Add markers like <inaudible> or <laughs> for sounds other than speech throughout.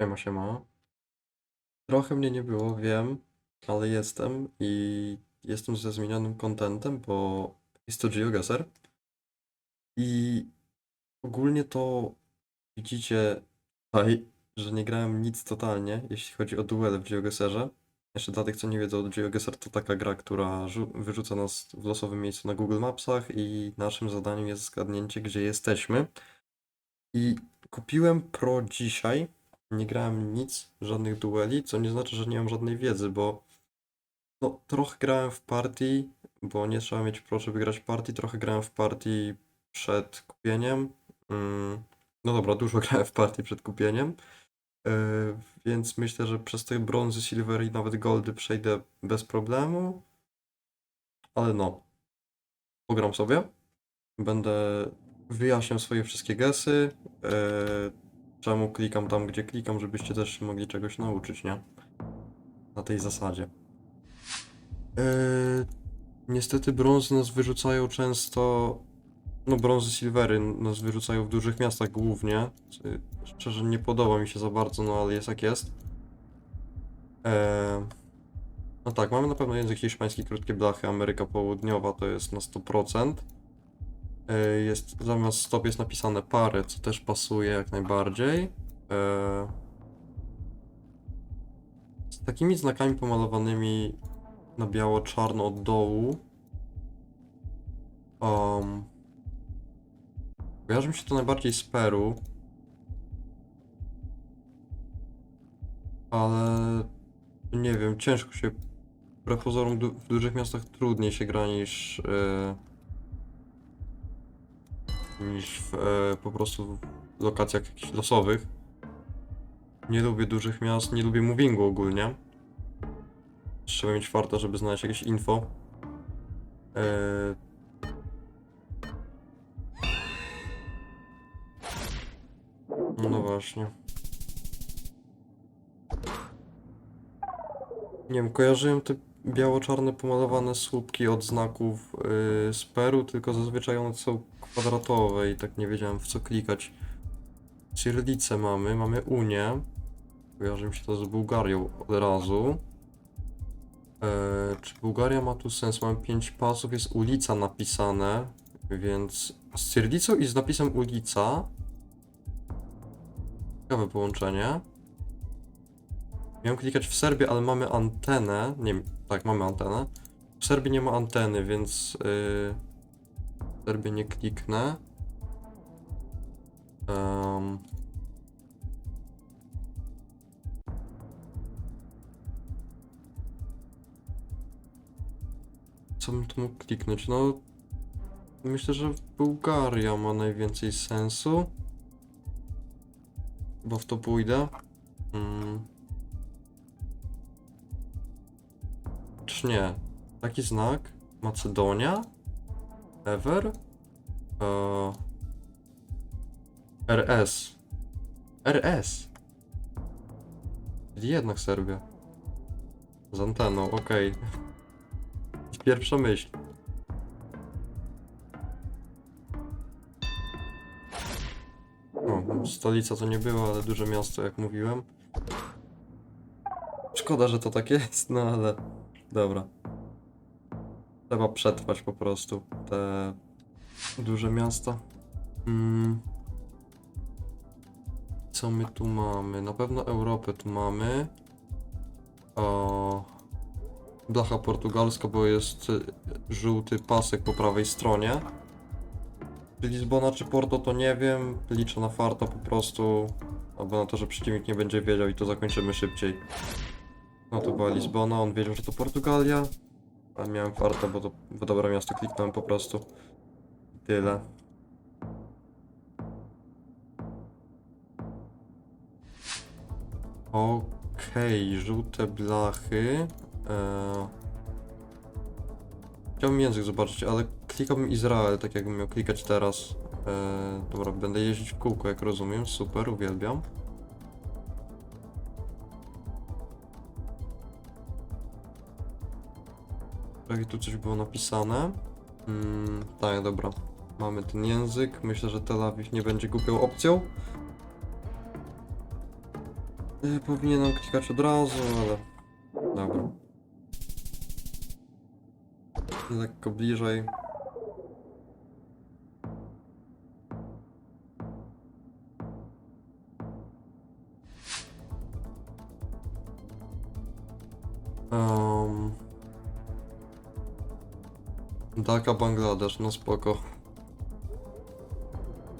Siema, siema. Trochę mnie nie było, wiem, ale jestem i jestem ze zmienionym contentem, bo jest to GeoGuessr. I ogólnie to widzicie tutaj, że nie grałem nic totalnie, jeśli chodzi o duele w GeoGuessrze. Jeszcze dla tych, co nie wiedzą, GeoGuessr to taka gra, która rzu- wyrzuca nas w losowym miejscu na Google Mapsach i naszym zadaniem jest zgadnięcie, gdzie jesteśmy. I kupiłem Pro dzisiaj. Nie grałem nic, żadnych dueli, co nie znaczy, że nie mam żadnej wiedzy, bo no, trochę grałem w partii, bo nie trzeba mieć Pro, żeby grać partii. Trochę grałem w partii przed kupieniem. Mm, no dobra, dużo <laughs> grałem w partii przed kupieniem. Yy, więc myślę, że przez te brązy, silver i nawet goldy przejdę bez problemu. Ale no, pogram sobie. Będę wyjaśniał swoje wszystkie gesy. Czemu klikam tam, gdzie klikam, żebyście też się mogli czegoś nauczyć, nie? Na tej zasadzie. Yy, niestety brązy nas wyrzucają często. No, brązy, silvery nas wyrzucają w dużych miastach głównie. Szczerze nie podoba mi się za bardzo, no ale jest jak jest. Eee, no tak, mamy na pewno język hiszpański, krótkie blachy, Ameryka Południowa to jest na 100%. Eee, jest, zamiast stop jest napisane parę, co też pasuje jak najbardziej. Eee, z takimi znakami pomalowanymi na biało-czarno od dołu. Um, kojarzy mi się to najbardziej z Peru. Ale nie wiem, ciężko się. Wbrew pozorom du w dużych miastach trudniej się gra niż. e, niż w, e, po prostu w lokacjach jakichś losowych. Nie lubię dużych miast, nie lubię movingu ogólnie. Trzeba mieć farta, żeby znaleźć jakieś info. E, No właśnie. Nie wiem, kojarzyłem te biało-czarne pomalowane słupki od znaków yy, z Peru, tylko zazwyczaj one są kwadratowe i tak nie wiedziałem w co klikać. Cyrylicę mamy, mamy Unię. Kojarzy mi się to z Bułgarią od razu. Eee, czy Bułgaria ma tu sens? Mamy 5 pasów, jest ulica napisane, więc z cyrylicą i z napisem ulica. Ciekawe połączenie. Miałem klikać w Serbii, ale mamy antenę. Nie tak, mamy antenę. W Serbii nie ma anteny, więc yy, w Serbii nie kliknę. Em. Co bym tu mógł kliknąć? No, myślę, że Bułgaria ma najwięcej sensu. Bo w to pójdę. Mm. Nie? Taki znak? Macedonia? Ever? Eee, RS. RS. Czyli jednak Serbia. Z anteną, okej. <laughs> Pierwsza myśl. O, stolica to nie było, ale duże miasto, jak mówiłem. Szkoda, że to tak jest, no ale dobra. Trzeba przetrwać po prostu te duże miasta. Mm. Co my tu mamy? Na pewno Europę tu mamy. O, blacha portugalska, bo jest żółty pasek po prawej stronie. Czy Lizbona czy Porto to nie wiem. Liczę na farta po prostu. Albo na to, że przeciwnik nie będzie wiedział i to zakończymy szybciej. No to była Lizbona, on wiedział, że to Portugalia. Ale miałem farta, bo to w dobre miasto kliknąłem po prostu. Tyle. Okej, żółte blachy. Eee... Chciałbym język zobaczyć, ale klikałbym Izrael, tak jakbym miał klikać teraz. Eee, dobra, będę jeździć w kółko, jak rozumiem. Super, uwielbiam. Tak, tu coś było napisane. Mm, tak, dobra. Mamy ten język. Myślę, że Tel Awiw nie będzie głupią opcją. Y, Powinienem klikać od razu, ale... Dobra. Lekko bliżej. Um... Dhaka, Bangladesz, no spoko.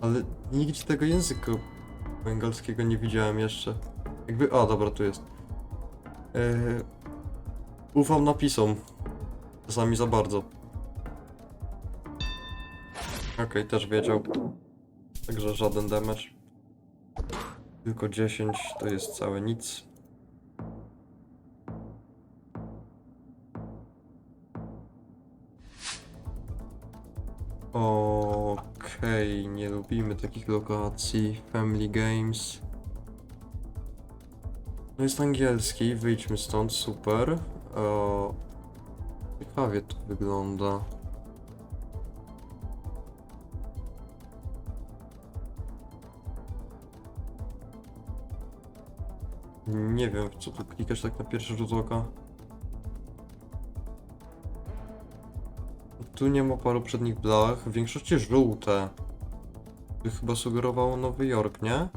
Ale nigdzie tego języka bengalskiego nie widziałem jeszcze. Jakby... A, dobra, tu jest. Yy, ufam napisom. Czasami za bardzo. Okej, też wiedział. Także żaden damage. Tylko 10 to jest całe nic. Okej, nie lubimy takich lokacji. Family Games. No jest angielski, wyjdźmy stąd, super. O, ciekawie to wygląda. Nie wiem, co tu klikasz tak na pierwszy rzut oka. Tu nie ma paru przednich blach, w większości żółte. By chyba sugerowało Nowy Jork, nie?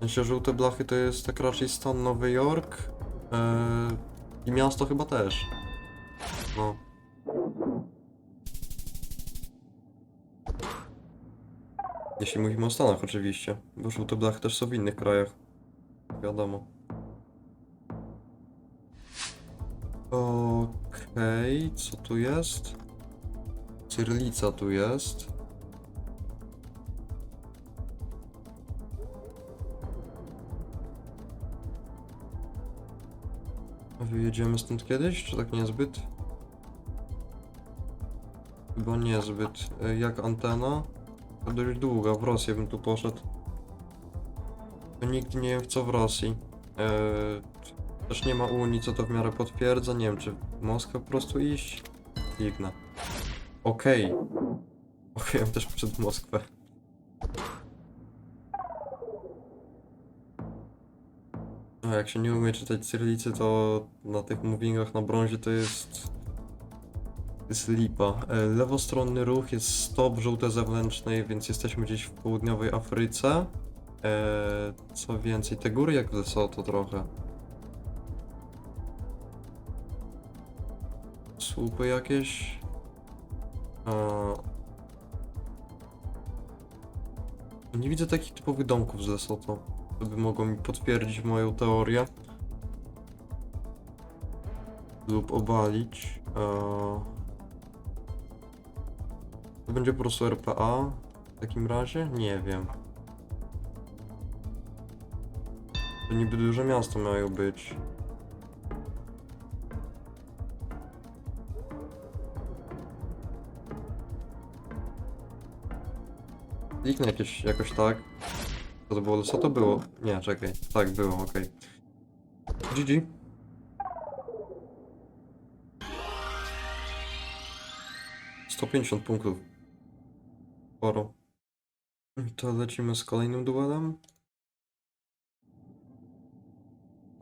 W żółte blachy to jest tak raczej stan Nowy Jork yy, i miasto chyba też. No. Jeśli mówimy o Stanach oczywiście, bo żółte blachy też są w innych krajach. Wiadomo. Okej, co tu jest? Cyrlica tu jest. Wyjedziemy stąd kiedyś, czy tak niezbyt? Chyba niezbyt. E, Jak antena? Dość długa, w Rosję bym tu poszedł. To nigdy nie wiem co w Rosji. Eee, też nie ma Unii, co to w miarę potwierdza. Nie wiem, czy Moskwę po prostu iść? Kliknę. Okej. Okej, ja też przed Moskwę. A jak się nie umie czytać cyrylicy, to na tych movingach na brązie to jest... jest lipa. E, lewostronny ruch jest stop żółte zewnętrznej, więc jesteśmy gdzieś w południowej Afryce. Eee, co więcej, te góry jak w Lesotho trochę. Słupy jakieś. Eee, nie widzę takich typowych domków z Lesotho, to by mogło mi potwierdzić moją teorię. Lub obalić. Eee, to będzie po prostu RPA w takim razie? Nie wiem. To niby duże miasto mają być. Kliknę jakieś, jakoś tak. Co to było? Co to było? Nie, czekaj. Tak, było, okej. GG. Sto pięćdziesiąt punktów. Sporo. To lecimy z kolejnym duelem.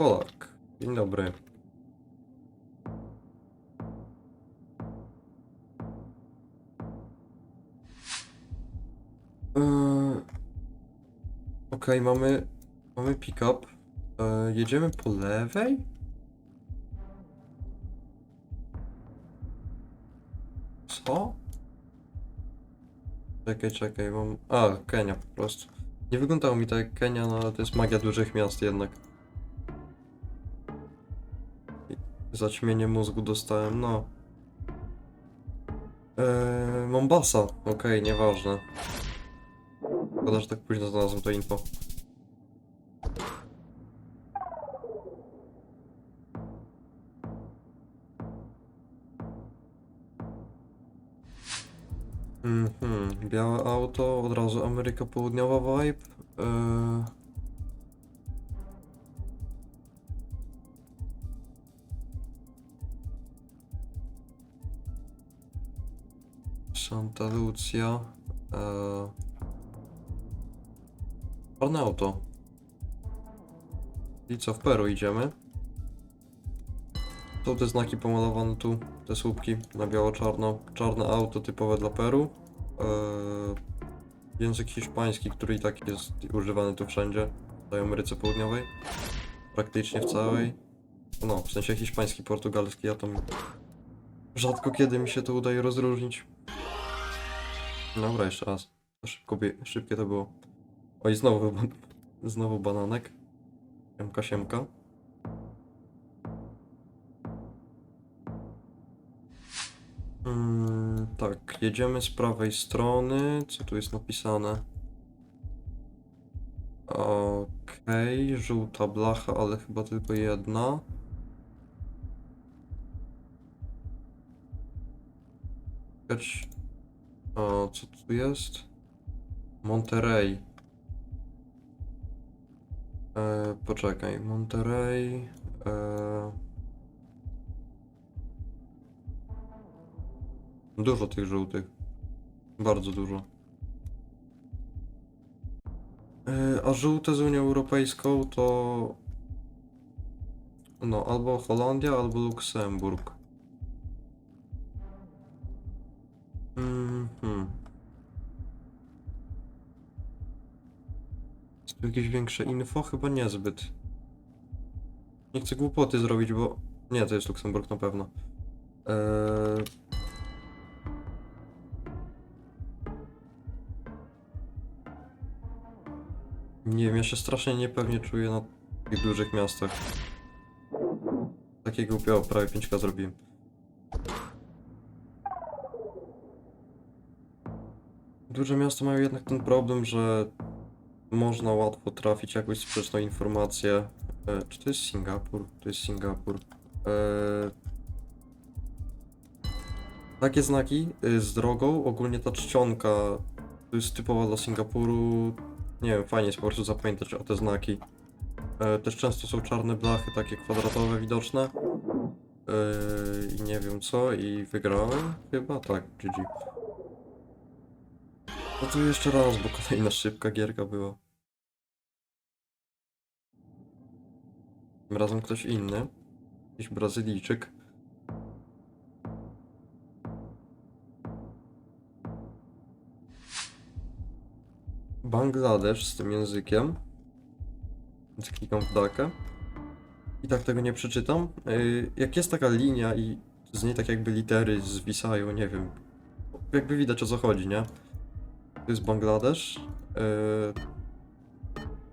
Polak. Dzień dobry. Eee, Okej, mamy, mamy pick-up. Eee, jedziemy po lewej? Co? Czekaj, czekaj, mam... A, Kenia po prostu. Nie wyglądało mi tak jak Kenia, no ale to jest magia dużych miast jednak. Zaćmienie mózgu dostałem, no. Eee, Mombasa, okej, nieważne. Szkoda, że tak późno znalazłem to info. Mhm, białe auto, od razu Ameryka Południowa vibe. Eee... Santa Lucia. Eee... Czarne auto. I co, w Peru idziemy? Są te znaki pomalowane tu, te słupki na biało-czarno. Czarne auto typowe dla Peru. Eee... Język hiszpański, który i tak jest używany tu wszędzie. W całej Ameryce Południowej. Praktycznie w całej. No, w sensie hiszpański, portugalski, ja tam rzadko kiedy mi się to udaje rozróżnić. Dobra, jeszcze raz. Szybko, szybkie to było. Oj, znowu, <laughs> znowu bananek. Siemka, siemka. Mm, tak, jedziemy z prawej strony. Co tu jest napisane? Okej, żółta blacha, ale chyba tylko jedna. Czekać. O, co tu jest? Monterey. E, poczekaj, Monterey. E... Dużo tych żółtych. Bardzo dużo. E, a żółte z Unią Europejską to. No, albo Holandia, albo Luksemburg. Jakieś większe info? Chyba niezbyt. Nie chcę głupoty zrobić, bo... Nie, to jest Luksemburg na pewno. Eee... Nie wiem, ja się strasznie niepewnie czuję na tych dużych miastach. Takie głupie, o, prawie 5k zrobiłem. Duże miasta mają jednak ten problem, że można łatwo trafić jakąś sprzeczną informację. E, czy to jest Singapur? To jest Singapur. E, takie znaki y, z drogą, ogólnie ta czcionka to jest typowa dla Singapuru. Nie wiem, fajnie jest po prostu zapamiętać o te znaki. E, też często są czarne blachy, takie kwadratowe widoczne. E, I nie wiem co, i wygrałem chyba? Tak, GG. No to jeszcze raz, bo kolejna szybka gierka była. Tym razem ktoś inny. Jakiś Brazylijczyk. Bangladesz z tym językiem. Więc klikam w dakę. I tak tego nie przeczytam. Yy, Jak jest taka linia i z niej tak jakby litery zwisają, nie wiem. Jakby widać o co chodzi, nie? To jest Bangladesz. Yy,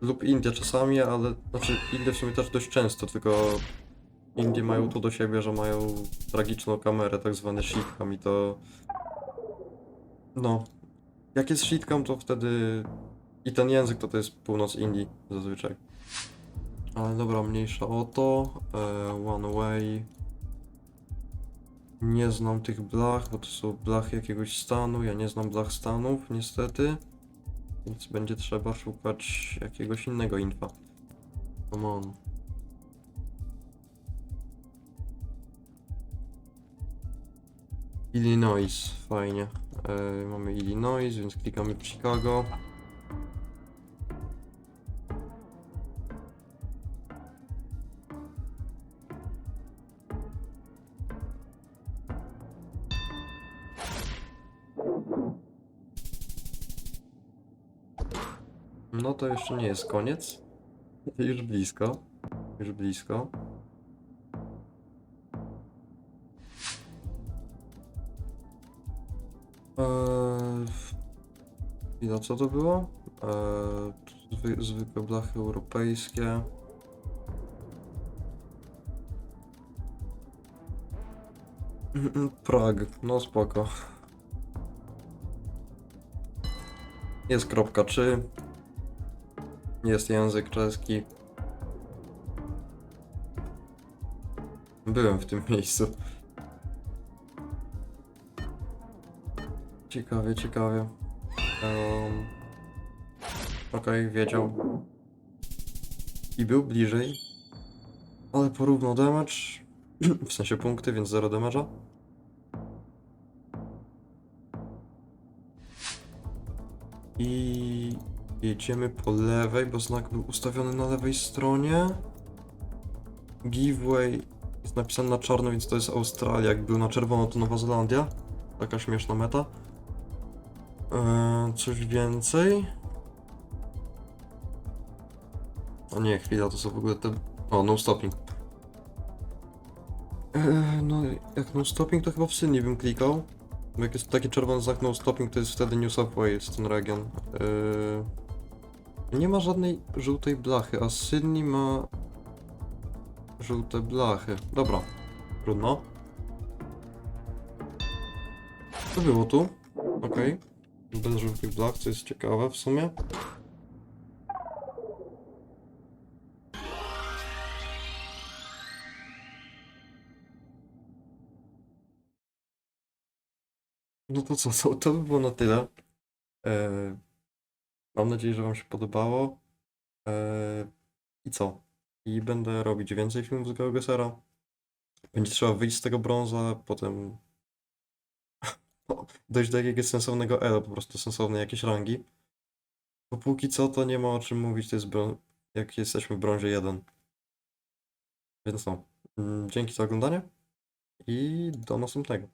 lub India czasami, ale znaczy Indie w sumie też dość często, tylko Indie mają to do siebie, że mają tragiczną kamerę, tak zwany shitcam i to... No. Jak jest shitcam, to wtedy... I ten język to to jest północ Indii zazwyczaj. Ale dobra, mniejsza o to. E, one way. Nie znam tych blach, bo to są blachy jakiegoś stanu. Ja nie znam blach stanów, niestety. Więc będzie trzeba szukać jakiegoś innego infa. Come on. Illinois, fajnie. E, mamy Illinois, więc klikamy w Chicago. No to jeszcze nie jest koniec. Już blisko. Już blisko. Eee, I na co to było? Eee, zwy, zwykłe blachy europejskie. <laughs> Prag, no spoko. Jest kropka czy. Jest język czeski. Byłem w tym <laughs> miejscu. Ciekawie, ciekawie. Um, wiedział. I był bliżej. Ale porównał damage. <clears throat> w sensie punkty, więc 0 damage'a. I jedziemy po lewej, bo znak był ustawiony na lewej stronie. Giveaway jest napisany na czarno, więc to jest Australia. Jak był na czerwono, to Nowa Zelandia. Taka śmieszna meta. Eee, coś więcej? O nie, chwila, to są w ogóle te... O, no stopping. Eee, no, jak no stopping, to chyba w Sydney bym klikał. Bo jak jest taki czerwony znak no stopping, to jest wtedy New South Wales, ten region. Eee, nie ma żadnej żółtej blachy, a Sydney ma żółte blachy. Dobra, trudno. Co było tu? Okej. Bez żółtych blach, co jest ciekawe w sumie. No to co, <laughs> to, to by było na tyle. Eee, mam nadzieję, że Wam się podobało. Eee, I co? I będę robić więcej filmów z GeoGesera. Będzie trzeba wyjść z tego brąza, potem no, <laughs> dojść do jakiegoś sensownego elo, po prostu sensownej jakiejś rangi. Bo póki co to nie ma o czym mówić, to jest jak jesteśmy w brązie 1. Więc no, dzięki za oglądanie i do następnego.